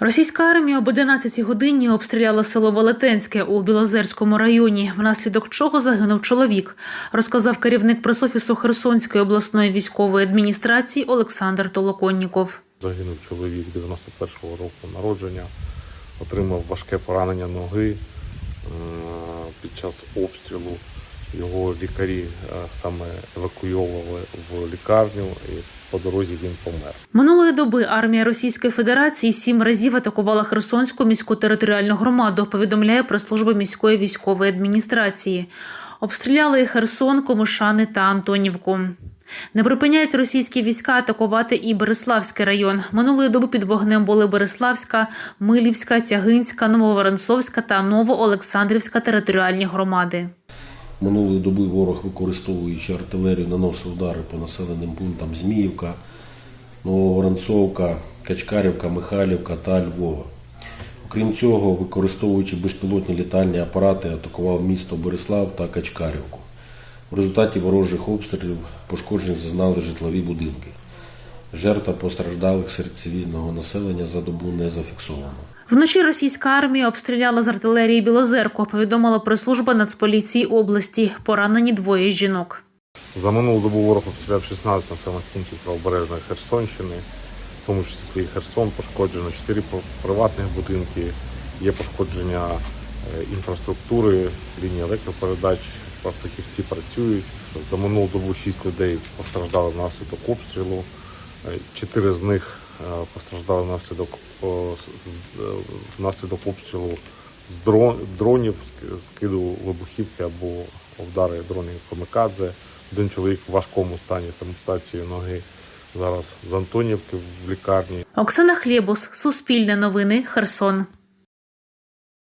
Російська армія об 11 годині обстріляла село Велетенське у Білозерському районі, внаслідок чого загинув чоловік, розказав керівник пресофісу Херсонської обласної військової адміністрації Олександр Толоконніков. Загинув чоловік 91-го року народження, отримав важке поранення ноги е, під час обстрілу. Його лікарі е, саме евакуйовували в лікарню і по дорозі він помер. Минулої доби армія Російської Федерації сім разів атакувала Херсонську міську територіальну громаду. Повідомляє прес-служба міської військової адміністрації. Обстріляли і Херсон, Комишани та Антонівку. Не припиняють російські війська атакувати і Береславський район. Минулої доби під вогнем були Береславська, Милівська, Тягинська, Нововоронцовська та Новоолександрівська територіальні громади. Минулої доби ворог, використовуючи артилерію, наносив удари по населеним пунктам Зміївка, Нововоронцовка, Качкарівка, Михайлівка та Львова. Окрім цього, використовуючи безпілотні літальні апарати, атакував місто Борислав та Качкарівку. В результаті ворожих обстрілів пошкоджень зазнали житлові будинки. Жертв постраждалих серед цивільного населення за добу не зафіксовано. Вночі російська армія обстріляла з артилерії Білозерку, повідомила прес-служба Нацполіції області. Поранені двоє жінок. За минулу добу ворог обстріляв 16 населених пунктів правобережної Херсонщини, в тому числі Херсон пошкоджено 4 приватних будинки, є пошкодження е, інфраструктури, лінії електропередач, фахівці працюють. За минулу добу 6 людей постраждали внаслідок обстрілу, чотири з них е, постраждали внаслідок, внаслідок обстрілу з дронів, ск- скиду вибухівки або вдари дронів Комикадзе. Один чоловік в важкому стані з ампутацією ноги. Зараз з Антонівки в лікарні. Оксана Хлєбус, Суспільне новини, Херсон.